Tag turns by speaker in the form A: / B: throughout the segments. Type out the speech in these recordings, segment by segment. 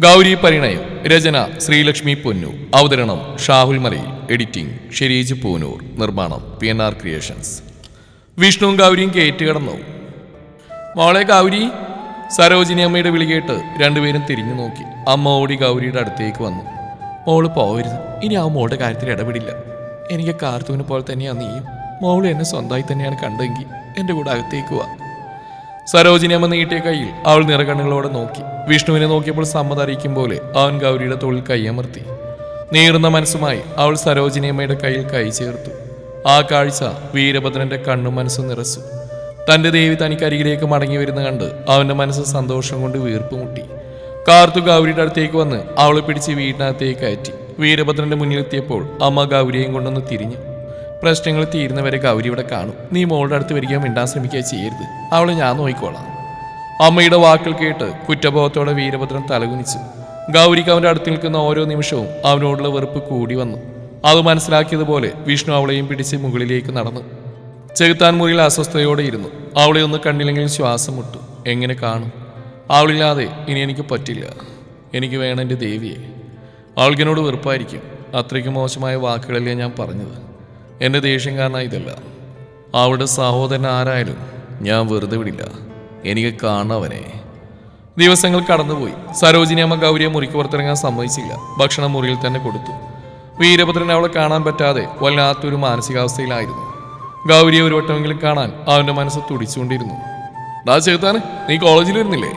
A: ഗൗരി പരിണയം രചന ശ്രീലക്ഷ്മി പൊന്നു. അവതരണം ഷാഹുൽ മലയിൽ. എഡിറ്റിംഗ് ഷെരീജ് പൂനൂർ. നിർമ്മാണം പി എൻ ആർ ക്രിയേഷൻസ്. വിഷ്ണുവും ഗൗരിയും കയറ്റ് കിടന്നു. മോളെ ഗൗരി സരോജിനി അമ്മയുടെ വിളി കേട്ട് രണ്ടുപേരും തിരിഞ്ഞു നോക്കി. അമ്മ ഓടി ഗൗരിയുടെ അടുത്തേക്ക് വന്നു. മോൾ പോവരുത്. ഇനി ആ മോളുടെ കാര്യത്തിൽ ഇടപെടില്ല. എനിക്ക് കാർത്തൂനെ പോലെ തന്നെയാണ് നീയും. മോൾ എന്നെ സ്വന്തമായി തന്നെയാണ് കണ്ടെങ്കിൽ എന്റെ കൂടെ അകത്തേക്ക് വാ. സരോജിനി അമ്മ നീട്ടിയ കയ്യിൽ അവൾ നിറകണ്ണുകളോടെ നോക്കി. വിഷ്ണുവിനെ നോക്കിയപ്പോൾ സമ്മതം അറിയിക്കും പോലെ അവൻ ഗൗരിയുടെ തോളിൽ കൈയമർത്തി നീറുന്ന മനസ്സുമായി അവൾ സരോജിനി അമ്മയുടെ കയ്യിൽ കൈ ചേർത്തു. ആ കാഴ്ച വീരഭദ്രന്റെ കണ്ണും മനസ്സും നിറച്ചു. തന്റെ ദേവി തനിക്ക് തനിക്കരികിലേക്ക് മടങ്ങി വരുന്ന കണ്ട് അവന്റെ മനസ്സ് സന്തോഷം കൊണ്ട് വീർപ്പ് മുട്ടി. കാർത്തു ഗൗരിയുടെ അടുത്തേക്ക് വന്ന് അവളെ പിടിച്ച് വീടിനകത്തേക്ക് കയറ്റി. വീരഭദ്രന്റെ മുന്നിലെത്തിയപ്പോൾ അമ്മ ഗൗരിയെയും കൊണ്ടൊന്ന് തിരിഞ്ഞു. പ്രശ്നങ്ങൾ തീരുന്നവരെ ഗൗരി ഇവിടെ കാണും. നീ മോളുടെ അടുത്ത് വരികയോ മിണ്ടാൻ ശ്രമിക്കുക ചെയ്യരുത്. അവളെ ഞാൻ നോക്കിക്കോളാം. അമ്മയുടെ വാക്കുകൾ കേട്ട് കുറ്റബോധത്തോടെ വീരഭദ്രൻ തലകുനിച്ചു. ഗൗരിക്ക് അവന്റെ അടുത്ത് നിൽക്കുന്ന ഓരോ നിമിഷവും അവനോടുള്ള വെറുപ്പ് കൂടി വന്നു. അത് മനസ്സിലാക്കിയതുപോലെ വിഷ്ണു അവളെയും പിടിച്ച് മുകളിലേക്ക് നടന്നു. ചെകുത്താൻ മുറിയിൽ അസ്വസ്ഥതയോടെ ഇരുന്നു. അവളെ ഒന്ന് കണ്ടില്ലെങ്കിൽ ശ്വാസം മുട്ടു. എങ്ങനെ കാണും? അവളില്ലാതെ ഇനി എനിക്ക് പറ്റില്ല. എനിക്ക് വേണം എന്റെ ദേവിയെ. അവൾക്കിനോട് വെറുപ്പായിരിക്കും. അത്രയ്ക്ക് മോശമായ വാക്കുകളല്ലേ ഞാൻ പറഞ്ഞത്. എന്റെ ദേഷ്യം കാരണം ഇതല്ല. അവളുടെ സഹോദരൻ ആരായാലും ഞാൻ വെറുതെ വിടില്ല. എനിക്ക് കാണവനെ ദിവസങ്ങൾ കടന്നുപോയി. സരോജിനി അമ്മ ഗൗരിയെ മുറിക്ക് പുറത്തിറങ്ങാൻ സമ്മതിച്ചില്ല. ഭക്ഷണം മുറിയിൽ തന്നെ കൊടുത്തു. വീരഭദ്രൻ അവളെ കാണാൻ പറ്റാതെ വല്ലാത്തൊരു മാനസികാവസ്ഥയിലായിരുന്നു. ഗൗരിയെ ഒരു വട്ടമെങ്കിലും കാണാൻ അവന്റെ മനസ്സ് തുടിച്ചുകൊണ്ടിരുന്നു. ഡാ ചേർത്താൻ നീ കോളേജിൽ വരുന്നില്ലേ?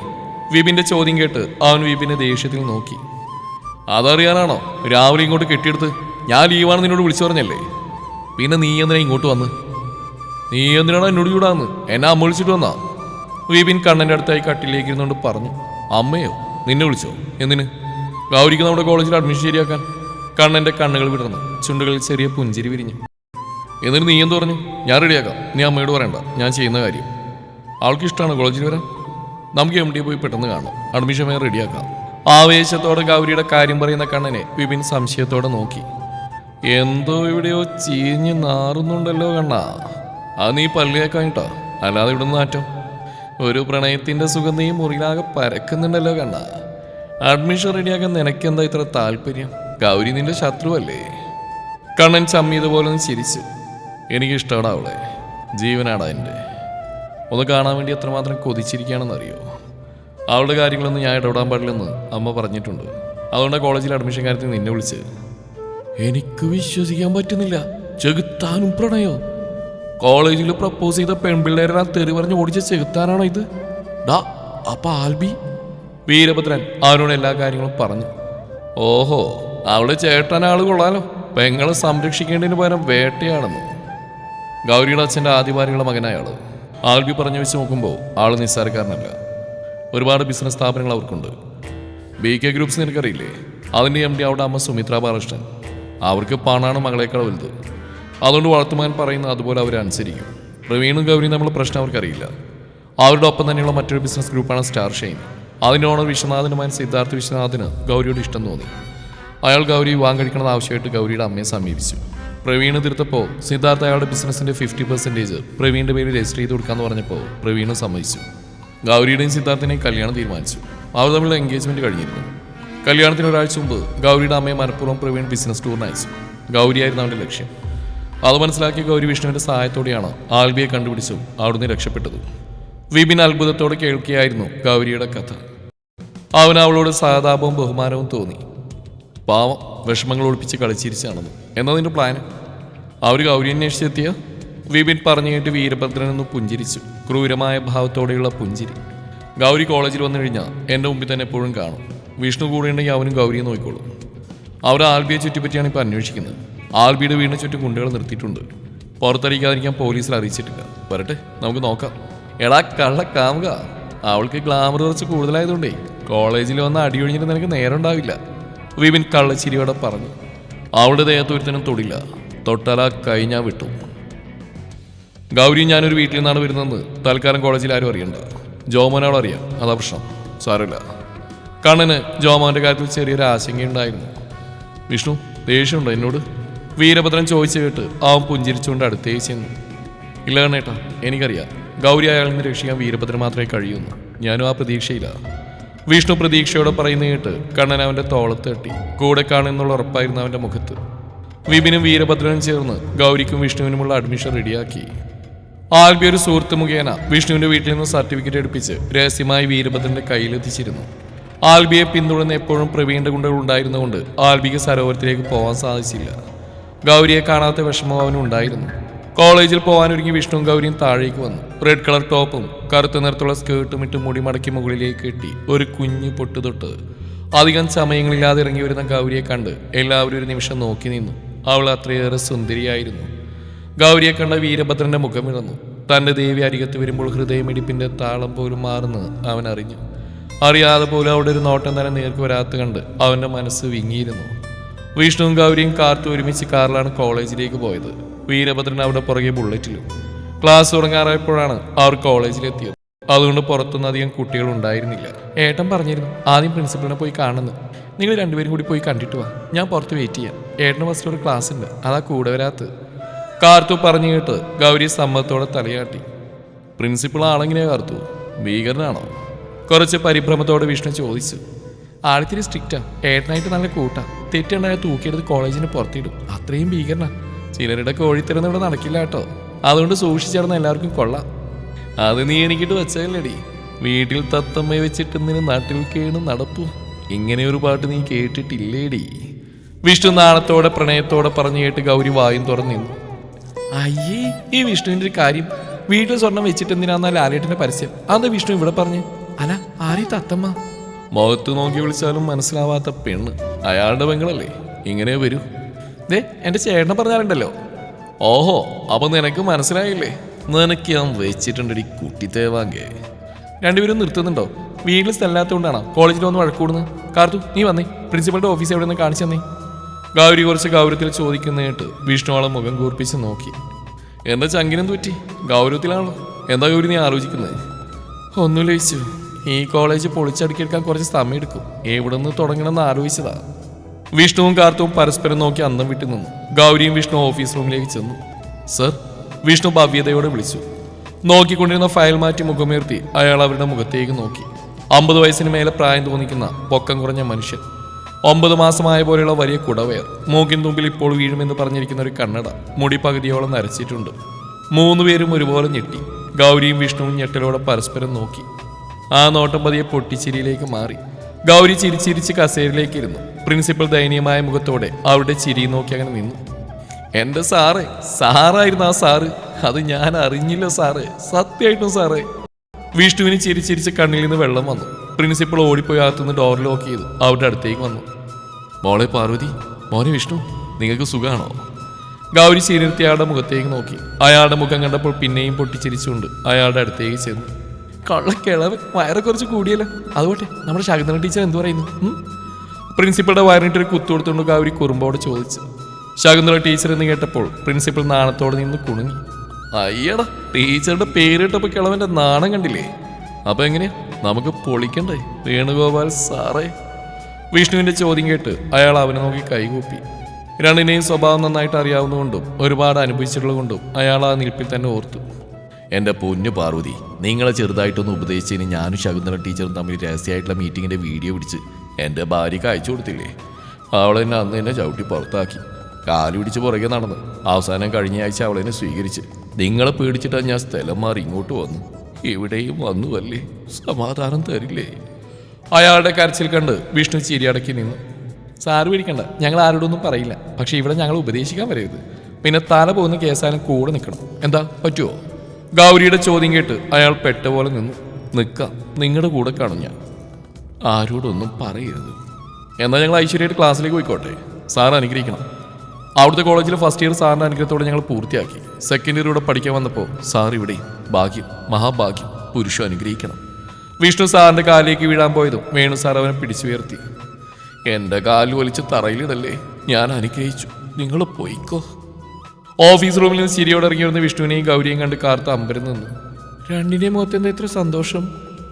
A: വിപിന്റെ ചോദ്യം കേട്ട് അവൻ വിപിനെ ദേഷ്യത്തിൽ നോക്കി. അതറിയാനാണോ? രാവിലെ ഇങ്ങോട്ട് കെട്ടിയെടുത്ത് ഞാൻ ലീവാണ് നിന്നോട് വിളിച്ചു പറഞ്ഞല്ലേ? പിന്നെ നീ എന്തിനാ ഇങ്ങോട്ട് വന്ന്? നീ എന്തിനാണ് എന്നോട് ചൂടാന്ന്? എന്നെ അമ്മ വിളിച്ചിട്ട് വന്നാ? വിപിൻ കണ്ണന്റെ അടുത്തായി കട്ടിലേക്ക് ഇരുന്നുകൊണ്ട് പറഞ്ഞു അമ്മയോ നിന്നെ വിളിച്ചോ? എന്തിന്? ഗൗരിക്ക് നമ്മുടെ കോളേജിൽ അഡ്മിഷൻ ശരിയാക്കാൻ. കണ്ണന്റെ കണ്ണുകൾ വിടർന്നു ചുണ്ടുകളിൽ ചെറിയ പുഞ്ചിരി വിരിഞ്ഞു. എന്നിട്ട് നീ എന്ത് പറഞ്ഞു? ഞാൻ റെഡിയാക്കാം നീ അമ്മയോട് പറയണ്ട. ഞാൻ ചെയ്യുന്ന കാര്യം. അവൾക്ക് ഇഷ്ടമാണ് കോളേജിൽ വരാൻ. നമുക്ക് എം ഡി പോയി പെട്ടെന്ന് കാണാം അഡ്മിഷൻ വേറെ റെഡിയാക്കാം ആവേശത്തോടെ ഗൗരിയുടെ കാര്യം പറയുന്ന കണ്ണനെ വിപിൻ സംശയത്തോടെ നോക്കി. എന്തോ ഇവിടെയോ ചീഞ്ഞ് നാറുന്നുണ്ടല്ലോ കണ്ണ. അത് നീ പല്ലിയേക്കായിട്ടോ അല്ലാതെ ഇവിടുന്ന് മാറ്റം. ഒരു പ്രണയത്തിന്റെ നീ മുറിയിലാകെ പരക്കുന്നുണ്ടല്ലോ കണ്ണ. അഡ്മിഷൻ റെഡിയാക്കാൻ നിനക്കെന്താ ഇത്ര താല്പര്യം? ഗൗരി നിന്റെ ശത്രുവല്ലേ? കണ്ണൻ ചമ്മിയതുപോലെ ഒന്ന് ചിരിച്ചു. എനിക്കിഷ്ടമാണ് അവളെ. ജീവനാടാ എന്റെ. ഒന്ന് കാണാൻ വേണ്ടി എത്രമാത്രം കൊതിച്ചിരിക്കുകയാണെന്നറിയോ? അവളുടെ കാര്യങ്ങളൊന്നും ഞാൻ ഇടപെടാൻ പാടില്ലെന്ന് അമ്മ പറഞ്ഞിട്ടുണ്ട്. അതുകൊണ്ട് കോളേജിൽ അഡ്മിഷൻ കാര്യത്തിൽ നിന്നെ വിളിച്ചത്. എനിക്ക് വിശ്വസിക്കാൻ പറ്റുന്നില്ല. ചെകുത്താനും പ്രണയോ? കോളേജിൽ പ്രപ്പോസ് ചെയ്ത പെൺപിള്ളേരെ തെറി പറഞ്ഞ് ഓടിച്ച ചെകുത്താനാണോ ഇത്? ഡാ അപ്പൊ ആൽബി. വീരഭദ്രൻ അവനോട് എല്ലാ കാര്യങ്ങളും പറഞ്ഞു. ഓഹോ അവൾ ചേട്ടനാൾ കൊള്ളാലോ. പെങ്ങളെ സംരക്ഷിക്കേണ്ടതിന് പകരം വേട്ടയാണെന്ന് ഗൗരിയുടെ അച്ഛന്റെ ആദ്യഭാര്യയുടെ മകനായാൾ. ആൽബി പറഞ്ഞു വെച്ച് നോക്കുമ്പോൾ ആൾ നിസ്സാരക്കാരനല്ല. ഒരുപാട് ബിസിനസ് സ്ഥാപനങ്ങൾ അവർക്കുണ്ട്. ബി കെ ഗ്രൂപ്പ്സ് നിനക്കറിയില്ലേ? അതിന്റെ എം ഡി അവിടെ അമ്മ സുമിത്ര ബാലകൃഷ്ണൻ. അവർക്ക് പണമാണ് മകളേക്കാൾ വലുത്. അതുകൊണ്ട് വളർത്തുമാൻ പറയുന്ന അതുപോലെ അവർ അനുസരിക്കും. പ്രവീണും ഗൗരിയും നമ്മൾ പ്രശ്നം അവർക്കറിയില്ല. അവരുടെ ഒപ്പം തന്നെയുള്ള മറ്റൊരു ബിസിനസ് ഗ്രൂപ്പാണ് സ്റ്റാർ ഷെയിൻ. അതിന്റെ ഓണർ വിശ്വനാഥനുമായ സിദ്ധാർത്ഥ് വിശ്വനാഥിന് ഗൗരിയോട് ഇഷ്ടം തോന്നി. അയാൾ ഗൗരി വാങ് കഴിക്കണമെന്ന് ആവശ്യമായിട്ട് ഗൗരിയുടെ അമ്മയെ സമീപിച്ചു. പ്രവീണ് തീർത്തപ്പോൾ സിദ്ധാർത്ഥ അയാളുടെ ബിസിനസ്സിന്റെ ഫിഫ്റ്റി പെർസെന്റേജ് പ്രവീണിന്റെ പേര് രജിസ്റ്റർ ചെയ്ത് കൊടുക്കാമെന്ന് പറഞ്ഞപ്പോൾ പ്രവീണ് സമ്മതിച്ചു. ഗൗരിയുടെയും സിദ്ധാർത്ഥിനെയും കല്യാണം തീരുമാനിച്ചു. അവർ തമ്മിലുള്ള എൻഗേജ്മെന്റ് കഴിഞ്ഞിരുന്നു. കല്യാണത്തിന് ഒരാഴ്ച മുമ്പ് ഗൗരിയുടെ അമ്മയെ മനഃപൂർവം പ്രവീൺ ബിസിനസ് ടൂറിന് അയച്ചു. ഗൗരിയായിരുന്നു അവന്റെ ലക്ഷ്യം. അത് മനസ്സിലാക്കിയ ഗൗരി വിഷ്ണുവിന്റെ സഹായത്തോടെയാണ് ആൽബിയെ കണ്ടുപിടിച്ചു അവിടുന്ന് രക്ഷപ്പെട്ടത്. വിപിൻ അത്ഭുതത്തോടെ കേൾക്കുകയായിരുന്നു ഗൗരിയുടെ കഥ. അവൻ അവളോട് സഹതാപവും ബഹുമാനവും തോന്നി. പാവം വിഷമങ്ങൾ ഒളിപ്പിച്ച് കളിച്ചിരിച്ചാണെന്ന്. എന്നാ നിന്റെ പ്ലാൻ അവർ ഗൗരി അന്വേഷിച്ചെത്തിയ? വിപിൻ പറഞ്ഞു കേട്ട് വീരഭദ്രൻ എന്ന് പുഞ്ചിരിച്ചു. ക്രൂരമായ ഭാവത്തോടെയുള്ള പുഞ്ചിരി. ഗൗരി കോളേജിൽ വന്നു കഴിഞ്ഞാൽ എന്റെ മുമ്പിൽ തന്നെ എപ്പോഴും കാണും. വിഷ്ണു കൂടെ ഉണ്ടെങ്കിൽ അവനും ഗൗരിയെ നോക്കിക്കോളും. അവർ ആൽബിയെ ചുറ്റിപ്പറ്റിയാണ് ഇപ്പോൾ അന്വേഷിക്കുന്നത്. ആൽബിയുടെ വീടിന് ചുറ്റും ഗുണ്ടകൾ നിർത്തിയിട്ടുണ്ട്. പുറത്തറിയിക്കാതിരിക്കാൻ പോലീസിൽ അറിയിച്ചിട്ടില്ല. വരട്ടെ നമുക്ക് നോക്കാം. എടാ കള്ള കാമുക. അവൾക്ക് ഗ്ലാമർ കുറച്ച് കൂടുതലായതുകൊണ്ടേ കോളേജിൽ വന്ന് അടിയൊഴിഞ്ഞിട്ട് നിനക്ക് നേരം ഉണ്ടാവില്ല. വിപിൻ കള്ളച്ചിരിയോടെ പറഞ്ഞു. അവളുടെ ദേഹത്ത് ഒരുത്തനും തൊടില്ല. തൊട്ടാലാ കഴിഞ്ഞാ വിട്ടു. ഗൗരി ഞാനൊരു വീട്ടിൽ നിന്നാണ് വരുന്നതെന്ന് തൽക്കാലം കോളേജിൽ ആരും അറിയണ്ട. ജോമോനോട് അറിയാം. അതാ പ്രശ്നം. സാരമില്ല. കണ്ണന് ജോമാന്റെ കാര്യത്തിൽ ചെറിയൊരു ആശങ്കയുണ്ടായിരുന്നു. വിഷ്ണു ദേഷ്യമുണ്ടോ എന്നോട്? വീരഭദ്രൻ ചോദിച്ചു കേട്ട് അവൻ പുഞ്ചിരിച്ചുകൊണ്ട് അടുത്തേ ചെന്നു. ഇല്ല കണ്ണേട്ടാ എനിക്കറിയാം. ഗൗരി അയാളിൽ നിന്ന് രക്ഷിക്കാൻ വീരഭദ്രൻ മാത്രമേ കഴിയൂന്ന് ഞാനും ആ പ്രതീക്ഷയില്ല. വിഷ്ണു പ്രതീക്ഷയോടെ പറയുന്ന കേട്ട് കണ്ണൻ അവന്റെ തോളത്ത് തട്ടി. കൂടെ കാണുന്നുള്ള ഉറപ്പായിരുന്നു അവന്റെ മുഖത്ത്. വിപിനും വീരഭദ്രനും ചേർന്ന് ഗൗരിക്കും വിഷ്ണുവിനുമുള്ള അഡ്മിഷൻ റെഡിയാക്കി. ആൽബി ഒരു സുഹൃത്ത് മുഖേന വിഷ്ണുവിന്റെ വീട്ടിൽ നിന്ന് സർട്ടിഫിക്കറ്റ് എടുപ്പിച്ച് രഹസ്യമായി വീരഭദ്രന്റെ കയ്യിലെത്തിച്ചിരുന്നു. ആൽബിയെ പിന്തുടർന്ന് എപ്പോഴും പ്രവീണിന്റെ ഗുണ്ടകൾ ഉണ്ടായിരുന്നുകൊണ്ട് ആൽബിക്ക് സരോവരത്തിലേക്ക് പോകാൻ സാധിച്ചില്ല. ഗൗരിയെ കാണാത്ത വിഷമം അവനുണ്ടായിരുന്നു കോളേജിൽ പോകാനൊരുങ്ങി വിഷ്ണുവും ഗൗരിയും താഴേക്ക് വന്നു. റെഡ് കളർ ടോപ്പും കറുത്ത നിറത്തുള്ള സ്കേർട്ടും ഇട്ട് മുടി മടക്കി മുകളിലേക്ക് കെട്ടി ഒരു കുഞ്ഞു പൊട്ട് തൊട്ട്. അധികം സമയങ്ങളില്ലാതെ ഇറങ്ങി വരുന്ന ഗൗരിയെ കണ്ട് എല്ലാവരും ഒരു നിമിഷം നോക്കി നിന്നു. അവൾ അത്രയേറെ സുന്ദരിയായിരുന്നു. ഗൗരിയെ കണ്ട വീരഭദ്രന്റെ മുഖം ഇഴന്നു തന്റെ ദേവി അരികത്ത് വരുമ്പോൾ ഹൃദയമിടിപ്പിന്റെ താളം പോലും മാറുന്നത് അവൻ അറിഞ്ഞു അറിയാതെ പോലും അവിടെ ഒരു നോട്ടം തന്നെ നേർക്ക് വരാത്ത കണ്ട് അവന്റെ മനസ്സ് വിങ്ങിയിരുന്നു. വിഷ്ണുവും ഗൗരിയും കാർത്ത് ഒരുമിച്ച് കാറിലാണ് കോളേജിലേക്ക് പോയത്. വീരഭദ്രൻ അവിടെ പുറകെ ബുള്ളറ്റിലും. ക്ലാസ് തുടങ്ങാറായപ്പോഴാണ് അവർ കോളേജിലെത്തിയത്. അതുകൊണ്ട് പുറത്തൊന്നും അധികം കുട്ടികൾ ഉണ്ടായിരുന്നില്ല ഏട്ടൻ പറഞ്ഞിരുന്നു ആദ്യം പ്രിൻസിപ്പളിനെ പോയി കാണുന്നു. നിങ്ങൾ രണ്ടുപേരും കൂടി പോയി കണ്ടിട്ട് വാ. ഞാൻ പുറത്ത് വെയിറ്റ് ചെയ്യാം. ഏട്ടന് ഒരു ക്ലാസ് ഉണ്ട്. അതാ കൂടെ വരാത്തത്. കാർത്തു പറഞ്ഞു കേട്ട് ഗൗരി സമ്മതത്തോടെ തലയാട്ടി. പ്രിൻസിപ്പിൾ ആളെങ്ങനെയാ കാർത്തു? ഭീകരനാണോ? കുറച്ച് പരിഭ്രമത്തോടെ വിഷ്ണു ചോദിച്ചു. ആളിത്തിരി സ്ട്രിക്റ്റാ ഏട്ടനായിട്ട് നല്ല കൂട്ടാ. തെറ്റുണ്ടായ തൂക്കിയെടുത്ത് കോളേജിന് പുറത്തിടും. അത്രയും ഭീകരണ ചിലരുടെ കോഴിത്തരം ഇവിടെ നടക്കില്ല കേട്ടോ. അതുകൊണ്ട് സൂക്ഷിച്ചിടന്ന് എല്ലാവർക്കും കൊള്ളാം. അത് നീ എനിക്കിട്ട് വെച്ചല്ലേടി വീട്ടിൽ തത്തമ്മ വെച്ചിട്ട് നിന് നാട്ടിൽ കേണ് നടപ്പു. ഇങ്ങനെ ഒരു പാട്ട് നീ കേട്ടിട്ടില്ലേടി. വിഷ്ണു നാണത്തോടെ പ്രണയത്തോടെ പറഞ്ഞു കേട്ട് ഗൗരി വായും തുറന്നു നിന്നു. അയ്യേ ഈ വിഷ്ണുവിന്റെ ഒരു കാര്യം. വീട്ടിൽ സ്വർണം വെച്ചിട്ട് എന്തിനാന്നാ ലാലേട്ടന്റെ പരസ്യം? അന്ന് വിഷ്ണു ഇവിടെ പറഞ്ഞു? അല്ല ആരെ തത്തമ്മ? മുഖത്ത് നോക്കി വിളിച്ചാലും മനസ്സിലാവാത്ത പെണ്ണ്. അയാളുടെ പെങ്ങളല്ലേ? ഇങ്ങനെ വരൂ. ദേ എന്റെ ചേട്ടനെ പറഞ്ഞാലുണ്ടല്ലോ. ഓഹോ അപ്പൊ നിനക്ക് മനസ്സിലായില്ലേ? നിനക്ക് ഞാൻ വെച്ചിട്ടുണ്ടടി കുട്ടിത്തേവാങ്കേ. രണ്ടുപേരും നിർത്തുന്നുണ്ടോ? വീട്ടിൽ സ്ഥലമില്ലാത്തതുകൊണ്ടാണോ കോളേജിൽ വന്ന് വഴക്കൂടുന്നത് കാർത്തു നീ വന്നേ. പ്രിൻസിപ്പളുടെ ഓഫീസ് എവിടെ നിന്ന് കാണിച്ചു തന്നേ. ഗൗരി കുറച്ച് ഗൗരവത്തിൽ ചോദിക്കുന്നേട്ട് വിഷ്ണുവാളെ മുഖം കൂർപ്പിച്ച് നോക്കി. എന്താ ചങ്കിനും തൂറ്റി ഗൗരവത്തിലാണോ? എന്താ ഗൗരി നീ ആലോചിക്കുന്നത് ഒന്നുമില്ല ചോദിച്ചു ഈ കോളേജ് പൊളിച്ചടുക്കിയെടുക്കാൻ കുറച്ച് സമയം എടുക്കും എവിടെ നിന്ന് തുടങ്ങണമെന്ന് ആലോചിച്ചതാ. വിഷ്ണുവും കാർത്തുവും പരസ്പരം നോക്കി അന്നം വിട്ടു നിന്നു. ഗൗരിയും വിഷ്ണു ഓഫീസ് റൂമിലേക്ക് ചെന്നു. സർ വിഷ്ണു ഭവ്യതയോടെ വിളിച്ചു. നോക്കിക്കൊണ്ടിരുന്ന ഫയൽ മാറ്റി മുഖമുയർത്തി അയാൾ അവരുടെ മുഖത്തേക്ക് നോക്കി. അമ്പത് വയസ്സിന് മേലെ പ്രായം തോന്നിക്കുന്ന പൊക്കം കുറഞ്ഞ മനുഷ്യൻ. ഒമ്പത് മാസമായ പോലെയുള്ള വലിയ കുടവയർ. മൂക്കിൻ തുമ്പിൽ ഇപ്പോൾ വീഴുമെന്ന് പറഞ്ഞിരിക്കുന്ന ഒരു കണ്ണട മുടി പകുതിയോളം നരച്ചിട്ടുണ്ട്. മൂന്നുപേരും ഒരുപോലെ ഞെട്ടി. ഗൗരിയും വിഷ്ണുവും ഞെട്ടലോടെ പരസ്പരം നോക്കി. ആ നോട്ടം പതിയെ പൊട്ടിച്ചിരിയിലേക്ക് മാറി. ഗൗരി ചിരിച്ചിരിച്ച് കസേരയിലേക്ക് ഇരുന്നു പ്രിൻസിപ്പൽ ദയനീയമായ മുഖത്തോടെ അവരുടെ ചിരി നോക്കി അങ്ങനെ നിന്നു. എന്റെ സാറേ സാറായിരുന്നു ആ സാറ്. അത് ഞാൻ അറിഞ്ഞില്ല സാറേ. സത്യമായിട്ടും സാറേ. വിഷ്ണുവിന് ചിരിച്ചിരിച്ച് കണ്ണിൽ നിന്ന് വെള്ളം വന്നു. പ്രിൻസിപ്പൾ ഓടിപ്പോയി അകത്തുനിന്ന് ഡോർ ലോക്ക് ചെയ്തു. അവരുടെ അടുത്തേക്ക് വന്നു. മോളെ പാർവതി മോനെ വിഷ്ണു നിങ്ങൾക്ക് സുഖമാണോ ഗൗരി ചിരിർത്തി അയാളുടെ മുഖത്തേക്ക് നോക്കി. അയാളുടെ മുഖം കണ്ടപ്പോൾ പിന്നെയും പൊട്ടിച്ചിരിച്ചുകൊണ്ട് അയാളുടെ അടുത്തേക്ക് ചെന്നു. കള്ളക്കിളവ് വയറ് കുറച്ച് കൂടിയല്ലോ. അതുകൊട്ടെ നമ്മുടെ ശകുന്തള ടീച്ചർ എന്തു പറയുന്നു? പ്രിൻസിപ്പളുടെ വയറിനിട്ടൊരു കുത്തു കൊടുത്തുകൊണ്ട് കാവരി കുറുമ്പോട് ചോദിച്ചു. ശകുന്തള ടീച്ചർ എന്ന് കേട്ടപ്പോൾ പ്രിൻസിപ്പൽ നാണത്തോടെ നിന്ന് കുണുങ്ങി. അയ്യടാ ടീച്ചറുടെ പേരിട്ടപ്പോ കിളവന്റെ നാണം കണ്ടില്ലേ? അപ്പൊ എങ്ങനെയാ? നമുക്ക് പൊളിക്കണ്ടേ വേണുഗോപാൽ സാറേ? വിഷ്ണുവിന്റെ ചോദ്യം കേട്ട് അയാൾ അവനെ നോക്കി കൈകൂപ്പി. രണ്ടിനെയും സ്വഭാവം നന്നായിട്ട് അറിയാവുന്നതുകൊണ്ടും ഒരുപാട് അനുഭവിച്ചിട്ടുള്ളതുകൊണ്ടും അയാൾ ആ നിൽപ്പിൽ തന്നെ ഓർത്തു. എന്റെ പൊന്നു പാർവതി നിങ്ങളെ ചെറുതായിട്ടൊന്ന് ഉപദേശിച്ചതിന് ഞാനും ശകുന്തള ടീച്ചറും തമ്മിൽ രഹസ്യമായിട്ടുള്ള മീറ്റിങ്ങിന്റെ വീഡിയോ പിടിച്ച് എന്റെ ഭാര്യയ്ക്ക് അയച്ചു കൊടുത്തില്ലേ? അവളെന്നെ അന്ന് എന്നെ ചവിട്ടി പുറത്താക്കി. കാലു പിടിച്ച് പുറകെ നടന്ന്. അവസാനം കഴിഞ്ഞ ആഴ്ച അവളെന്നെ സ്വീകരിച്ച്. നിങ്ങളെ പേടിച്ചിട്ടാണ് ഞാൻ സ്ഥലം മാറി ഇങ്ങോട്ട് വന്നു. ഇവിടെയും വന്നു അല്ലേ സമാധാനം തരില്ലേ? അയാളുടെ കരച്ചിൽ കണ്ട് വിഷ്ണു ചിരിയടക്കി നിന്നു. സാറ് പേടിക്കണ്ട ഞങ്ങൾ ആരോടൊന്നും പറയില്ല. പക്ഷേ ഇവിടെ ഞങ്ങൾ ഉപദേശിക്കാൻ വരരുത്. പിന്നെ തല പോകുന്ന കേസാനും കൂടെ നിൽക്കണം. എന്താ പറ്റുമോ ഗൗരിയുടെ ചോദ്യം കേട്ട് അയാൾ പെട്ട പോലെ നിന്നു. നിൽക്കാം നിങ്ങളുടെ കൂടെ കാണും ഞാൻ. ആരോടൊന്നും പറയരുത്. എന്നാൽ ഞങ്ങൾ ഐശ്വര്യമായിട്ട് ക്ലാസ്സിലേക്ക് പോയിക്കോട്ടെ? സാർ അനുഗ്രഹിക്കണം. അവിടുത്തെ കോളേജിൽ ഫസ്റ്റ് ഇയർ സാറിന്റെ അനുഗ്രഹത്തോടെ ഞങ്ങൾ പൂർത്തിയാക്കി. സെക്കൻഡ് ഇയർ ഇവിടെ പഠിക്കാൻ വന്നപ്പോൾ സാർ ഇവിടെ ഭാഗ്യം മഹാഭാഗ്യം പുരുഷം അനുഗ്രഹിക്കണം. വിഷ്ണു സാറിന്റെ കാലിലേക്ക് വീഴാൻ പോയതും വേണു സാർ അവനെ പിടിച്ചു ഉയർത്തി എന്റെ കാൽ വലിച്ച് തറയിലിടല്ലേ? ഞാൻ അനുഗ്രഹിച്ചു. നിങ്ങൾ പോയിക്കോ. ഓഫീസ് റൂമിൽ നിന്ന് ചിരിയോടെ ഇറങ്ങി വരുന്ന വിഷ്ണുവിനെയും ഗൗരിയും കണ്ട് കാർത്ത് അമ്പരം നിന്നു. രണ്ടിനെയും മുഖത്ത് എന്താ ഇത്ര സന്തോഷം?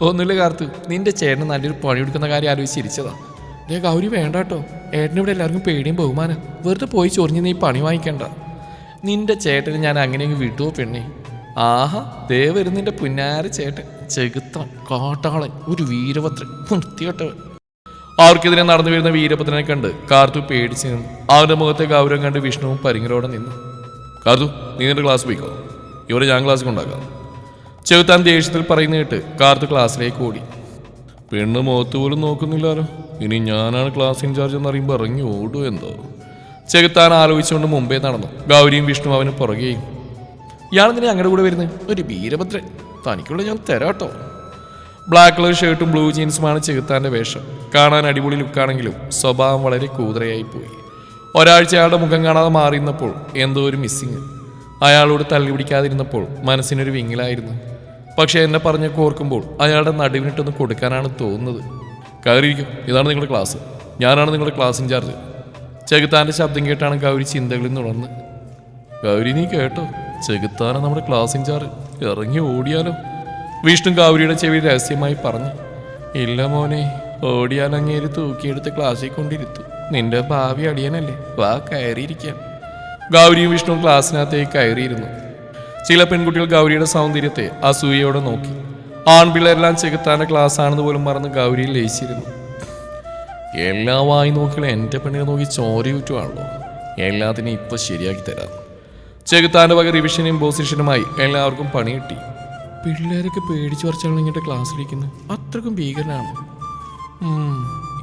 A: ഒന്നുമില്ല കാർത്ത് നിന്റെ ചേട്ടന് നല്ലൊരു പണി എടുക്കുന്ന കാര്യം ആലോചിച്ച് ചിരിച്ചതാ. ദേ ഗൗരി വേണ്ട കേട്ടോ ഏട്ടനിവിടെ എല്ലാവർക്കും പേടിയും ബഹുമാനം. വെറുതെ പോയി ചൊറിഞ്ഞ് നീ പണി വാങ്ങിക്കണ്ട. നിന്റെ ചേട്ടന് ഞാൻ അങ്ങനെ അങ്ങ് വിട്ടുവോ പെണ്ണേ. ആഹാ ദേ വരുന്ന നിന്റെ പുന്നാര ചേട്ടൻ. ചെകുത്തൻ കാട്ടാളൻ ഒരു വീരഭദ്രൻ വൃത്തികെട്ടവൻ. അവർക്കെതിരെ നടന്നു വരുന്ന വീരഭദ്രനെ കണ്ട് കാർത്തു പേടിച്ച് നിന്നു. അവന്റെ മുഖത്തെ ഗൗരവം കണ്ട് വിഷ്ണുവും പരിങ്ങലോടെ നിന്നു. കാർത്തു നീ നിന്റെ ക്ലാസ് പോയിക്കോ? ഇവരെ ഞാൻ ക്ലാസ് കൊണ്ടാക്കാം ചെകുത്താൻ ദേഷ്യത്തിൽ പറയുന്ന കേട്ട് കാർത്തു ക്ലാസ്സിലേക്ക് ഓടി. പെണ്ണ് മുഖത്ത് പോലും നോക്കുന്നില്ലാലോ? ഇനി ഞാനാണ് ക്ലാസ് ഇൻചാർജ് എന്ന് അറിയുമ്പോൾ ഇറങ്ങി ഓടുമോ എന്തോ? ചെകുത്താൻ ആലോചിച്ചുകൊണ്ട് മുമ്പേ നടന്നു. ഗൗരിയും വിഷ്ണു അവന് പുറകെയും ഇയാളെന്തിനാ ഞങ്ങളുടെ കൂടെ വരുന്നത് ഒരു വീരഭദ്രൻ. തനിക്കുള്ള ഞാൻ തരാട്ടോ. ബ്ലാക്ക് കളർ ഷർട്ടും ബ്ലൂ ജീൻസുമാണ് ചെകുത്താന്റെ വേഷം. കാണാൻ അടിപൊളി ലുക്കാണെങ്കിലും സ്വഭാവം വളരെ കൂതറയായി പോയി. ഒരാഴ്ച അയാളുടെ മുഖം കാണാതെ മാറിയിരുന്നപ്പോൾ എന്തോ ഒരു മിസ്സിങ് അയാളോട് തള്ളി പിടിക്കാതിരുന്നപ്പോൾ മനസ്സിനൊരു വിങ്ങിലായിരുന്നു. പക്ഷേ എന്നെ പറഞ്ഞ ഓർക്കുമ്പോൾ അയാളുടെ നടുവിനിട്ടൊന്ന് കൊടുക്കാനാണ് തോന്നുന്നത്. കയറിയിരിക്കും ഇതാണ് നിങ്ങളുടെ ക്ലാസ് ഞാനാണ് നിങ്ങളുടെ ക്ലാസ് ഇൻചാർജ് ചെകുത്താന്റെ ശബ്ദം കേട്ടാണ് ഗൗരി ചിന്തകളിൽ നിന്ന് ഉണർന്ന് ഗൗരി നീ കേട്ടോ? ചെകുത്താന നമ്മുടെ ക്ലാസ് ഇൻചാർജ് ഇറങ്ങി ഓടിയാലോ? വിഷ്ണു ഗൗരിയുടെ ചെവി രഹസ്യമായി പറഞ്ഞു. ഇല്ല മോനെ ഓടിയാൽ അങ്ങേര് തൂക്കിയെടുത്ത് ക്ലാസ്സിൽ കൊണ്ടിരുത്തു. നിന്റെ ഭാവി അടിയനല്ലേ? വാ കയറിയിരിക്കാം. ഗൗരിയും വിഷ്ണു ക്ലാസ്സിനകത്തേക്ക് കയറിയിരുന്നു. ചില പെൺകുട്ടികൾ ഗൗരിയുടെ സൗന്ദര്യത്തെ അസൂയയോടെ നോക്കി. ആൺപിള്ളേരെല്ലാം ചെകുത്താന്റെ ക്ലാസ് ആണെന്ന് പോലും മറന്ന് ഗൗരിയിൽ ലയിച്ചിരുന്നു. എല്ലാ വായി നോക്കികളും എന്റെ പെണ്ണിനെ നോക്കി ചോരയൂറ്റുവാണല്ലോ എല്ലാത്തിനും ഇപ്പൊ ശരിയാക്കി തരാം. ചെകുത്താന്റെ വക റിവിഷനും പൊസിഷനുമായി എല്ലാവർക്കും പണി കിട്ടി. പിള്ളേരൊക്കെ പേടിച്ചു പറിച്ചാണ് ഇങ്ങോട്ട് ക്ലാസ്സിലിരിക്കുന്നത് അത്രക്കും ഭീകരനാണ്.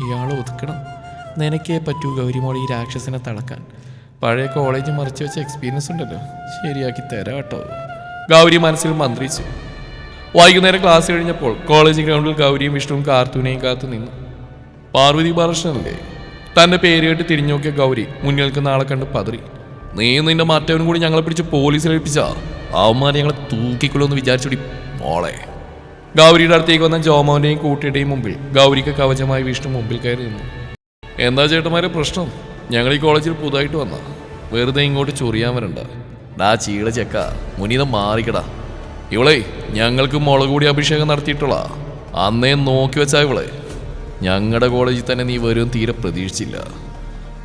A: ഇയാളെ ഒതുക്കണം. നിനക്കേ പറ്റൂ ഗൗരിമോളി ഈ രാക്ഷസിനെ തളക്കാൻ. പഴയ കോളേജ് മറിച്ച് വെച്ച എക്സ്പീരിയൻസ് ഉണ്ടല്ലോ. ശരിയാക്കി തരാം കേട്ടോ. ഗൗരി മനസ്സിൽ മന്ത്രിച്ചു. വൈകുന്നേരം ക്ലാസ് കഴിഞ്ഞപ്പോൾ കോളേജ് ഗ്രൗണ്ടിൽ ഗൗരിയും വിഷ്ണുവും കാർത്തൂനെയും കാത്തു നിന്നു. പാർവതി ബാലകൃഷ്ണനല്ലേ? തന്റെ പേര് കേട്ട് തിരിഞ്ഞു നോക്കിയ ഗൗരി മുന്നിൽ നിൽക്കുന്ന ആളെ കണ്ട് പതറി. നീ നിന്റെ മറ്റവനും കൂടി ഞങ്ങളെ പിടിച്ച് പോലീസിൽ ഏൽപ്പിച്ചാ? അവന്മാരെ ഞങ്ങളെ തൂക്കിക്കൊള്ളുമെന്ന് വിചാരിച്ചുടി മോളെ. ഗൗരിയുടെ അടുത്തേക്ക് വന്ന ജോമോന്റെയും കൂട്ടിയുടെയും മുമ്പിൽ ഗൗരിക്ക് കവചമായി വിഷ്ണു മുമ്പിൽ കയറി നിന്നു. എന്താ ചേട്ടന്മാരെ പ്രശ്നം? ഞങ്ങൾ ഈ കോളേജിൽ പുതുതായിട്ട് വന്ന. വെറുതെ ഇങ്ങോട്ട് ചൊറിയാൻ വരണ്ട. ഡാ ചീള ചെക്ക മുനീത മാറിക്കടാ. ഇവളെ ഞങ്ങൾക്ക് മുളക് കൂടി അഭിഷേകം നടത്തിയിട്ടുള്ള. അന്നേ നോക്കി വെച്ചാ ഇവളെ. ഞങ്ങളുടെ കോളേജിൽ തന്നെ നീ വരും തീരെ പ്രതീക്ഷിച്ചില്ല.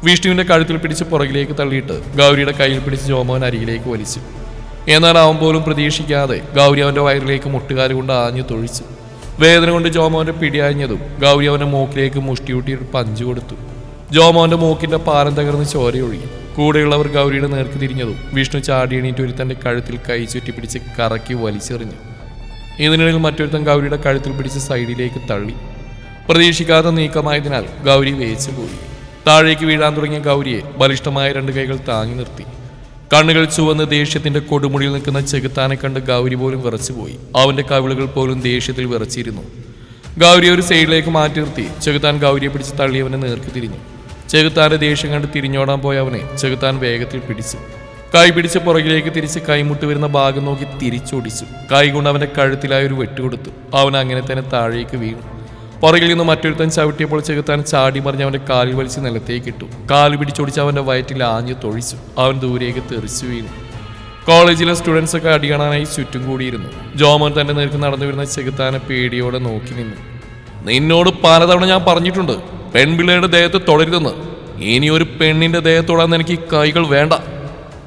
A: വിഷ്ണുവിന്റെ കഴുത്തിൽ പിടിച്ച് പുറകിലേക്ക് തള്ളിയിട്ട് ഗൗരിയുടെ കയ്യിൽ പിടിച്ച് ജോമോൻ അരികിലേക്ക് വലിച്ചു. എന്നാൽ അവൻ പോലും പ്രതീക്ഷിക്കാതെ ഗൗരി അവന്റെ വയറിലേക്ക് മുട്ടുകാരുകൊണ്ട് ആഞ്ഞു തൊഴിച്ചു. വേദന കൊണ്ട് ജോമോന്റെ പിടിയാഞ്ഞതും ഗൗരി അവന്റെ മൂക്കിലേക്ക് മുഷ്ടിയൂട്ടി ഒരു പഞ്ച് കൊടുത്തു. ജോമോന്റെ മൂക്കിന്റെ പാരം തകർന്ന് ചോരയൊഴുകി കൂടെയുള്ളവർ ഗൗരിയുടെ നേർക്ക് തിരിഞ്ഞതും വിഷ്ണു ചാടിയണീറ്റ് തന്റെ കഴുത്തിൽ കൈ ചുറ്റി പിടിച്ച് കറക്കി വലിച്ചെറിഞ്ഞു. ഇതിനിടയിൽ മറ്റൊരുത്തൻ ഗൗരിയുടെ കഴുത്തിൽ പിടിച്ച് സൈഡിലേക്ക് തള്ളി. പ്രതീക്ഷിക്കാത്ത നീക്കമായതിനാൽ ഗൗരി വേച്ചു പോയി താഴേക്ക് വീഴാൻ തുടങ്ങിയ ഗൗരിയെ ബലിഷ്ഠമായ രണ്ട് കൈകൾ താങ്ങി നിർത്തി. കണ്ണുകൾ ചുവന്ന് ദേഷ്യത്തിന്റെ കൊടുമുടിയിൽ നിൽക്കുന്ന ചെകുത്താനെ കണ്ട് ഗൗരി പോലും വിറച്ചുപോയി. അവന്റെ കവിളുകൾ പോലും ദേഷ്യത്തിൽ വിറച്ചിരുന്നു. ഗൗരി ഒരു സൈഡിലേക്ക് മാറ്റി നിർത്തി. ചെകുത്താൻ ഗൗരിയെ പിടിച്ച് തള്ളി അവനെ നേർക്ക് തിരിഞ്ഞു. ചെകുത്താന്റെ ദേഷ്യം കണ്ട് തിരിഞ്ഞോടാൻ പോയ അവനെ ചെകുത്താൻ വേഗത്തിൽ പിടിച്ചു. കൈ പിടിച്ച് പുറകിലേക്ക് തിരിച്ച് കൈമുട്ട് വരുന്ന ഭാഗം നോക്കി തിരിച്ചോടിച്ചു. കൈ കൊണ്ട് അവന്റെ കഴുത്തിലായി ഒരു വെട്ടുകൊടുത്തു. അവൻ അങ്ങനെ തന്നെ താഴേക്ക് വീണു. പുറകിൽ നിന്ന് മറ്റൊരുത്തൻ ചവിട്ടിയപ്പോൾ ചെകുത്താൻ ചാടി മറിഞ്ഞ് അവന്റെ കാലിൽ വലിച്ച് നിലത്തേക്ക് ഇട്ടു. കാൽ പിടിച്ചോടിച്ച് അവന്റെ വയറ്റിൽ ആഞ്ഞു തൊഴിച്ചു. അവൻ ദൂരേക്ക് തെറിച്ചു വീണു. കോളേജിലെ സ്റ്റുഡൻസ് ഒക്കെ അടി കാണാനായി ചുറ്റും കൂടിയിരുന്നു. ജോമോൻ തന്റെ നേർക്ക് നടന്നു വരുന്ന ചെകുത്താനെ പേടിയോടെ നോക്കി നിന്നു. നിന്നോട് പലതവണ ഞാൻ പറഞ്ഞിട്ടുണ്ട് പെൺപിള്ളയുടെ ദേഹത്ത് തുടരുതെന്ന്. ഇനി ഒരു പെണ്ണിന്റെ ദേഹത്തോടാന്ന് എനിക്ക് കൈകൾ വേണ്ട.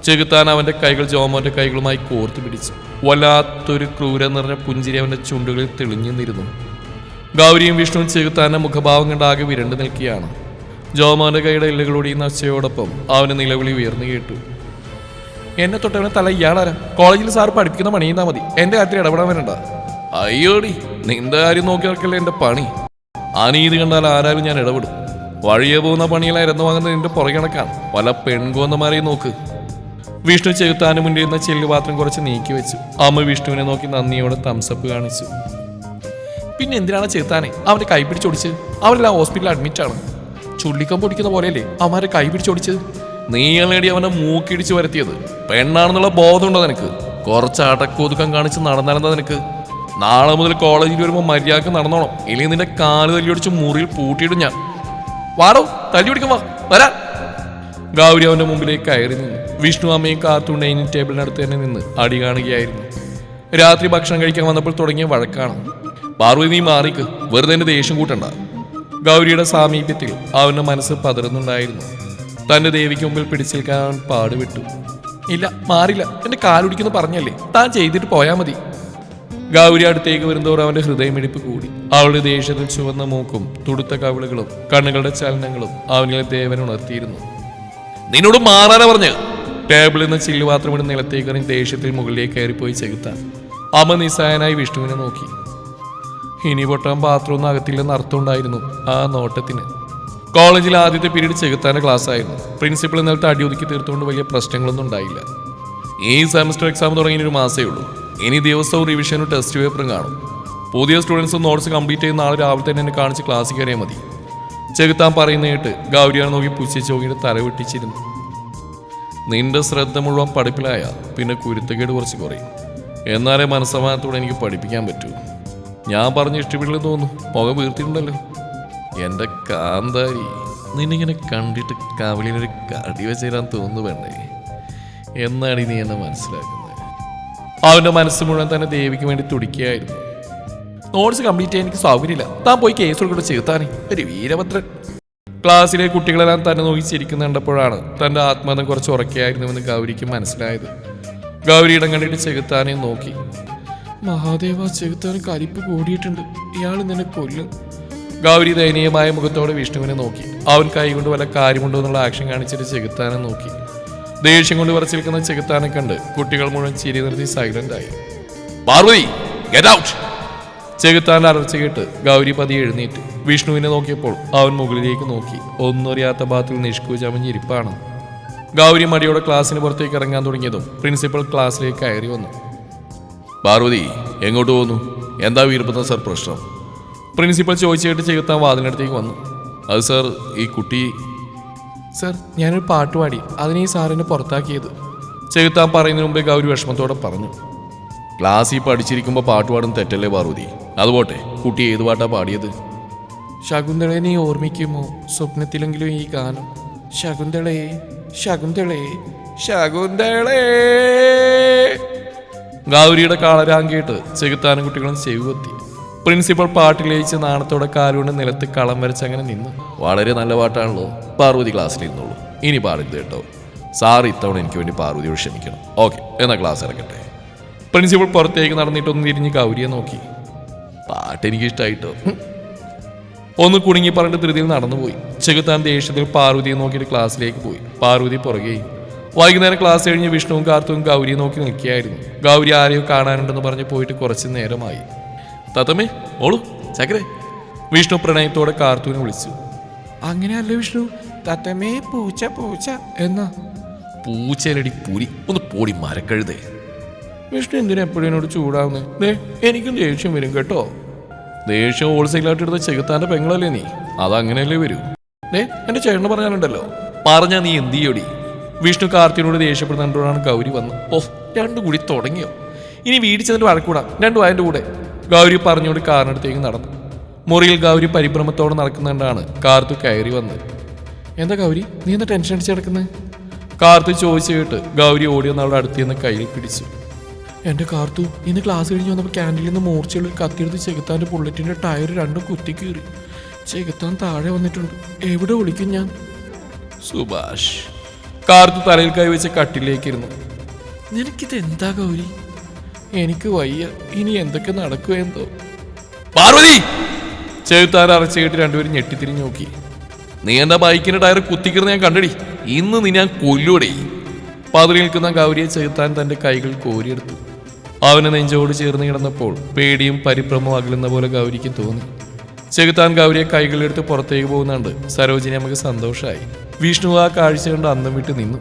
A: ചെകുത്താൻ അവന്റെ കൈകൾ ജോമോന്റെ കൈകളുമായി കോർത്തു പിടിച്ചു. വല്ലാത്തൊരു ക്രൂര നിറഞ്ഞ പുഞ്ചിരി അവന്റെ ചുണ്ടുകളിൽ തെളിഞ്ഞു നിന്നിരുന്നു. ഗൗരിയും വിഷ്ണുവും ചെകുത്താന്റെ മുഖഭാവം കണ്ട് ആകെ വിരണ്ടു നിൽക്കുകയാണ്. ജോമോന്റെ കൈയുടെ എല്ലുകളോടിയും നശയോടൊപ്പം അവന് നിലവിളി ഉയർന്നു കേട്ടു. എന്നെ തൊട്ടവനെ തല ഇയാളാരാ? കോളേജിൽ സാർ പഠിപ്പിക്കുന്ന പണിയുന്നാ മതി. എന്റെ കാര്യത്തിൽ ഇടപെടാൻ വരണ്ട. അയ്യോടി നിന്റെ കാര്യം നോക്കി നടക്കല്ലേ എന്റെ പണി? അനീതി കണ്ടാൽ ആരാലും ഞാൻ ഇടപെടും. വഴിയെ പോകുന്ന പണിയെല്ലാം ഇരന്നു വാങ്ങുന്നത് നിന്റെ പുറകെ കണക്കാണ് പല പെൺകോന്നമാരെയും നോക്ക്. വിഷ്ണു ചെകുത്താന് മുന്നിൽ ഇരുന്ന ചെല്ലുപാത്രം കുറച്ച് നീക്കി വെച്ചു അമ്മ വിഷ്ണുവിനെ നോക്കി നന്ദിയോടെ തംസപ്പ് കാണിച്ചു. പിന്നെ എന്തിനാണ് ചെറുത്താനെ അവന്റെ കൈ പിടിച്ചോടിച്ച് അവരെല്ലാം ഹോസ്പിറ്റലിൽ അഡ്മിറ്റ് ആണ്. ചുള്ളിക്കം പൊടിക്കുന്ന പോലെയല്ലേ അവന്മാരെ കൈ നീ നീളേടി അവനെ മൂക്കിടിച്ച് വരുത്തിയത്. പെണ്ണാണെന്നുള്ള ബോധമുണ്ടോ നിനക്ക്? കുറച്ച് അടക്കൊതുക്കം കാണിച്ച് നടന്നാലെന്താ നിനക്ക്? നാളെ മുതൽ കോളേജിൽ വരുമ്പോൾ മര്യാദയ്ക്ക് നടന്നോണം. ഇല്ലെങ്കിൽ നിന്റെ കാൽ തല്ലിയൊടിച്ച് മുറിയിൽ പൂട്ടിയിടും ഞാൻ. വാടോ തല്ലി പിടിക്കും വാ. വരാ. ഗൗരി അവന്റെ മുമ്പിലേക്ക് കയറി നിന്നു വിഷ്ണു അമ്മയും കാത്തും ഡൈനിങ് ടേബിളിനടുത്ത് തന്നെ നിന്ന് അടി കാണുകയായിരുന്നു. രാത്രി ഭക്ഷണം കഴിക്കാൻ വന്നപ്പോൾ തുടങ്ങിയ വഴക്കാണ്. പാർവതി നീ മാറിക്ക് വെറുതെ എന്റെ ദേഷ്യം കൂട്ടണ്ട. ഗൗരിയുടെ സാമീപ്യത്തിൽ അവന്റെ മനസ്സ് പതറുന്നുണ്ടായിരുന്നു. തന്റെ ദേവിക്ക് മുമ്പിൽ പിടിച്ചേൽക്കാൻ പാടുവിട്ടു ഇല്ല മാറില്ല. എന്റെ കാലുടിക്കുന്നു പറഞ്ഞല്ലേ? താൻ ചെയ്തിട്ട് പോയാ മതി. ഗൗരി അടുത്തേക്ക് വരുന്നതോടെ അവന്റെ ഹൃദയമിടിപ്പ് കൂടി. അവളുടെ ദേഷ്യത്തിൽ ചുവന്ന മൂക്കും തുടുത്ത കവിളുകളും കണ്ണുകളുടെ ചലനങ്ങളും അവനിലെ ദേവൻ ഉണർത്തിയിരുന്നു. നിന്നോട് മാറാനാ പറഞ്ഞു. ടേബിളിൽ നിന്ന് ചില്ലുപാത്രം ഇടുന്ന ഇട്ട് നിലത്തേക്ക് എറിഞ്ഞ് ദേഷ്യത്തിൽ മുകളിലേക്ക് കയറിപ്പോയി ചെകുത്താൻ. അമ്മ നിസ്സായനായി വിഷ്ണുവിനെ നോക്കി. ഇനി പൊട്ടാൻ പാത്രമൊന്നും അകത്തില്ലെന്ന് അർത്ഥമുണ്ടായിരുന്നു ആ നോട്ടത്തിന്. കോളേജിൽ ആദ്യത്തെ പീരീഡ് ക്ലാസ് ആയിരുന്നു. പ്രിൻസിപ്പൾ ഇന്നലത്തെ അടിയൊതുക്കി തീർത്തുകൊണ്ട് വലിയ പ്രശ്നങ്ങളൊന്നും ഉണ്ടായില്ല. ഈ സെമസ്റ്റർ എക്സാം തുടങ്ങി ഒരു മാസമേ ഉള്ളൂ. ഇനി ദിവസവും റിവിഷനും ടെസ്റ്റ് പേപ്പറും കാണും. പുതിയ സ്റ്റുഡൻസ് നോട്ട്സ് കംപ്ലീറ്റ് ചെയ്യുന്ന നാളെ രാവിലെ തന്നെ എന്നെ കാണിച്ച് ക്ലാസ്സിൽ കയറിയാൽ മതി. ചെകുത്താൻ പറയുന്ന കേട്ട് ഗൗരിയാണ് നോക്കി പുച്ഛിച്ച് നോക്കിയിട്ട് തല വെട്ടിച്ചിരുന്നു. നിന്റെ ശ്രദ്ധ മുഴുവൻ പഠിപ്പിലായ പിന്നെ കുരുത്തക്കേട് കുറച്ച് കുറയും. എന്നാലേ മനസ്സമാനത്തോടെ എനിക്ക് പഠിപ്പിക്കാൻ പറ്റൂ. ഞാൻ പറഞ്ഞ് ഇഷ്ടപ്പെടില്ല തോന്നുന്നു. മുഖം വീർത്തിട്ടുണ്ടല്ലോ എന്റെ കാന്താരി നിന്നിങ്ങനെ കണ്ടിട്ട് കവളിയിലൊരു കടി വെച്ചേരാൻ തോന്നുന്നു വേണ്ടേ എന്നാണ് നീ എന്നെ മനസ്സിലാക്കുന്നത്. അവന്റെ മനസ്സ് മുഴുവൻ തന്നെ ദേവിക്ക് വേണ്ടി തുടിക്കുകയായിരുന്നു. നോട്ട്സ് കംപ്ലീറ്റ് ചെയ്യാൻ എനിക്ക് സൗകര്യമില്ല. താൻ പോയി കേസ് കൊടുക്കട്ടെ ചെറുത്താനേ ഒരു വീരഭദ്രൻ. ക്ലാസ്സിലെ കുട്ടികളെല്ലാം തന്നെ നോക്കി ചിരിക്കുന്ന കണ്ടപ്പോഴാണ് തന്റെ ആത്മബന്ധം കുറച്ച് ഉറക്കെയായിരുന്നുവെന്ന് ഗൗരിക്ക് മനസ്സിലായത്. ഗൗരിയിടം കണ്ടിട്ട് ചെകുത്താനെ നോക്കി. മഹാദേവ ചെകുത്താൻ കരിപ്പ് കൂടിയിട്ടുണ്ട്. ഇയാൾ നിന്നെ കൊല്ലും. ഗൗരി ദയനീയമായ മുഖത്തോടെ വിഷ്ണുവിനെ നോക്കി. അവൻ കൈകൊണ്ട് വല്ല കാര്യമുണ്ടോ എന്നുള്ള ആക്ഷൻ കാണിച്ചിട്ട് ചെകുത്താനെ നോക്കി. ദേഷ്യം കൊണ്ട് വരച്ചു നിൽക്കുന്ന ചെകുത്താനെ കണ്ട് കുട്ടികൾ മുഴുവൻ ചിരി നിർത്തി സൈലന്റ് ആയി. പാർവതി ഗെറ്റ് ഔട്ട് ചെകുത്താന്റെ അലർച്ച കേട്ട് ഗൗരി പതി എഴുന്നേറ്റ്. വിഷ്ണുവിനെ നോക്കിയപ്പോൾ അവൻ മുകളിലേക്ക് നോക്കി. ഒന്നറിയാത്ത ഭാഗത്തിൽ നിഷ്കു ചമഞ്ഞിരിപ്പാണ് ഗൗരി മടിയോടെ ക്ലാസ്സിന് പുറത്തേക്ക് ഇറങ്ങാൻ തുടങ്ങിയതും പ്രിൻസിപ്പൽ ക്ലാസ്സിലേക്ക് കയറി വന്നു. പാർവതി എങ്ങോട്ട് പോകുന്നു? എന്താ വീർപ്പുന്ന സർ പ്രശ്നം? പ്രിൻസിപ്പൽ ചോദിച്ചിട്ട് കേട്ട് ചെകുത്താൻ വാതിനടുത്തേക്ക് വന്നു. അത് സർ ഈ കുട്ടി സർ ഞാനൊരു പാട്ട് പാടി. അതിനെ ഈ സാറിനെ പുറത്താക്കിയത്. ചെകുത്താൻ പറയുന്നതിന് മുമ്പേ ഗൗരി വിഷമത്തോടെ പറഞ്ഞു. ക്ലാസ്സിൽ പഠിച്ചിരിക്കുമ്പോൾ പാട്ട് പാടും തെറ്റല്ലേ പാർവതി? അതുപോട്ടെ കുട്ടി ഏത് പാട്ടാ പാടിയത്? നീ ഓർമ്മിക്കുമോ? സ്വപ്നത്തിലെങ്കിലും ഈ ഗാനം. ശകുന്തളേ ശകുന്തളേ ശകുന്തളേ. ഗൗരിയുടെ കാളരാൻ കേട്ട് ചെകുത്താനും കുട്ടികളും ചെവികൊത്തി പ്രിൻസിപ്പൽ പാട്ടിൽ ലയിച്ച് നാണത്തോടെ കാലുകൊണ്ട് നിലത്ത് കളം വരച്ച് അങ്ങനെ നിന്നു. വളരെ നല്ല പാട്ടാണല്ലോ. പാർവതി ക്ലാസ്സിലിരുന്നോളൂ ഇനി പാടരുത് കേട്ടോ. സാർ ഇത്തവണ എനിക്ക് വേണ്ടി പാർവതിയോട് ക്ഷമിക്കണം. ഓക്കെ എന്നാ ക്ലാസ് ഇറങ്ങട്ടെ. പ്രിൻസിപ്പൾ പുറത്തേക്ക് നടന്നിട്ടൊന്ന് തിരിഞ്ഞ് ഗൗരിയെ നോക്കി. പാട്ട് എനിക്ക് ഇഷ്ടമായിട്ടോ ഒന്ന് കുടുങ്ങി പറഞ്ഞിട്ട് ധൃതിയിൽ നടന്നുപോയി. ചെകുത്താൻ ദേഷ്യത്തിൽ പാർവതിയെ നോക്കിയിട്ട് ക്ലാസ്സിലേക്ക് പോയി. പാർവതി പുറകെ വൈകുന്നേരം ക്ലാസ് കഴിഞ്ഞ് വിഷ്ണുവും കാർത്തുവും ഗൗരിയെ നോക്കി നിൽക്കുകയായിരുന്നു. ഗൗരി ആരെയോ കാണാനുണ്ടെന്ന് പറഞ്ഞ് പോയിട്ട് കുറച്ച് നേരമായി. തത്തമ്മേ ഓളു ചക്കരെ. വിഷ്ണു പ്രണയത്തോടെ കാർത്തുവിനെ വിളിച്ചു. അങ്ങനെയല്ല വിഷ്ണു? തത്തമ്മേ പൂച്ച പൂച്ച. എന്നാ? പൂച്ചയിലടി പൂരി ഒന്ന് പോടി മരക്കഴുതേ. വിഷ്ണു എന്തിനാ എപ്പോഴും എന്നോട് ചൂടാവുന്നത് ദേ എനിക്കും ദേഷ്യം വരും കേട്ടോ. ദേഷ്യം ഹോൾസെയിലായിട്ട് എടുത്ത ചെകുത്താന്റെ പെങ്ങളല്ലേ നീ? അതങ്ങനെയല്ലേ വരൂ. ദേ എന്റെ ചേട്ടന് പറഞ്ഞാലുണ്ടല്ലോ. പറഞ്ഞാ നീ എന്ത് ചെയ്യോടി? വിഷ്ണു കാർത്തിനോട് ദേഷ്യപ്പെടുന്നതുകൊണ്ടാണ് ഗൗരി വന്നു ഓ രണ്ടു കൂടി തുടങ്ങിയോ? ഇനി ചെന്നിട്ട് വഴക്കൂടാ. രണ്ടു വായന്റെ കൂടെ. ഗൗരി പറഞ്ഞുകൊണ്ട് കാറിനടുത്തേക്ക് നടന്നു. മുറിയിൽ ഗൗരി പരിഭ്രമത്തോടെ നടക്കുന്നുണ്ടാണ് കാർത്തു കയറി വന്നത്. എന്താ ഗൗരി നീ എന്താ ടെൻഷൻ അടിച്ച് കിടക്കുന്നത് കാർത്തു ചോദിച്ചു കേട്ട് ഗൗരി ഓടി വന്ന് അവിടെ അടുത്ത് നിന്ന് കയ്യിൽ പിടിച്ചു. എന്റെ കാർത്തു ഇന്ന് ക്ലാസ് കഴിഞ്ഞ് വന്നപ്പോൾ ക്യാന്റീനിൽ നിന്ന് മൂർച്ചയുള്ള കത്തിയെടുത്ത് ചെകുത്താന്റെ ബുള്ളറ്റിന്റെ ടയർ രണ്ടും കുത്തി കീറി. ചെകുത്താൻ താഴെ വന്നിട്ടുണ്ട്. എവിടെ വിളിക്കും ഞാൻ? സുഭാഷ്. കാർത്തു തലയിൽ കൈവച്ച് കട്ടിലേക്കിരുന്നു. നിനക്കിത് എന്താ ഗൗരി? എനിക്ക് വയ്യ. ഇനി എന്തൊക്കെ നടക്കുമോ എന്തോ? പാർവതി! ചെകുത്താൻ അറച്ചു കേട്ട് രണ്ടുപേരും ഞെട്ടിത്തിരിഞ്ഞ് നോക്കി. നീ എന്താ ബൈക്കിന്റെ ടയർ കുത്തിക്കുന്ന ഞാൻ കണ്ടടി. ഇന്ന് നീ ഞാൻ കൊല്ലൂടെ പതിരി നിൽക്കുന്ന ഗൗരിയെ ചെകുത്താൻ തന്റെ കൈകൾ കോരിയെടുത്തു. അവന് നെഞ്ചോട് ചേർന്ന് കിടന്നപ്പോൾ പേടിയും പരിഭ്രമവും അകലുന്ന പോലെ ഗൗരിക്ക് തോന്നി. ചെകുത്താൻ ഗൗരിയെ കൈകളെടുത്ത് പുറത്തേക്ക് പോകുന്നുണ്ട് സരോജിനി നമുക്ക് സന്തോഷമായി വിഷ്ണു ആ കാഴ്ച കണ്ട് അന്തം വിട്ട് നിന്നു.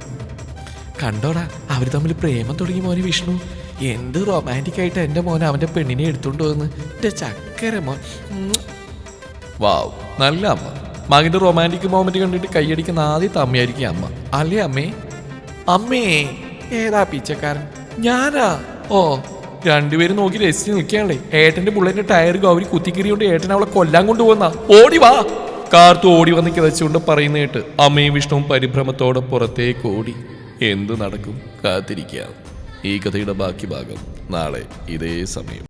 A: കണ്ടോടാ അവർ തമ്മിൽ പ്രേമം തുടങ്ങി മോനെ വിഷ്ണു. എന്ത് റൊമാന്റിക് ആയിട്ട് എന്റെ മോൻ അവന്റെ പെണ്ണിനെ എടുത്തുകൊണ്ട് വന്ന്. എന്റെ ചക്കര മോൻ. വാവ് നല്ല അമ്മ. മകന്റെ റൊമാന്റിക് മോമെന്റ് കണ്ടിട്ട് കൈയടിക്കുന്ന ആദ്യത്തെ അമ്മയായിരിക്കും അമ്മ. അല്ലേ അമ്മേ? അമ്മേ ഏതാ പിച്ചക്കാരൻ? ഞാനാ? ഓ രണ്ടുപേരും നോക്കി രസിച്ച് നിൽക്കുകയാണല്ലേ. ഏട്ടന്റെ ബുള്ളറ്റിന്റെ ടയർ ഗൗരി കുത്തിക്കിരിയോണ്ട് ഏട്ടൻ അവളെ കൊല്ലാൻ കൊണ്ടുപോകുന്ന ഓടി വാ. കാർത്തു ഓടി വന്ന് കിതച്ചുകൊണ്ട് പറയുന്ന കേട്ട് അമ്മയും വിഷ്ണുവും പരിഭ്രമത്തോടെ പുറത്തേക്ക് ഓടി. എന്ത് നടക്കും? കാത്തിരിക്കാം. ഈ കഥയുടെ ബാക്കി ഭാഗം നാളെ ഇതേ സമയം.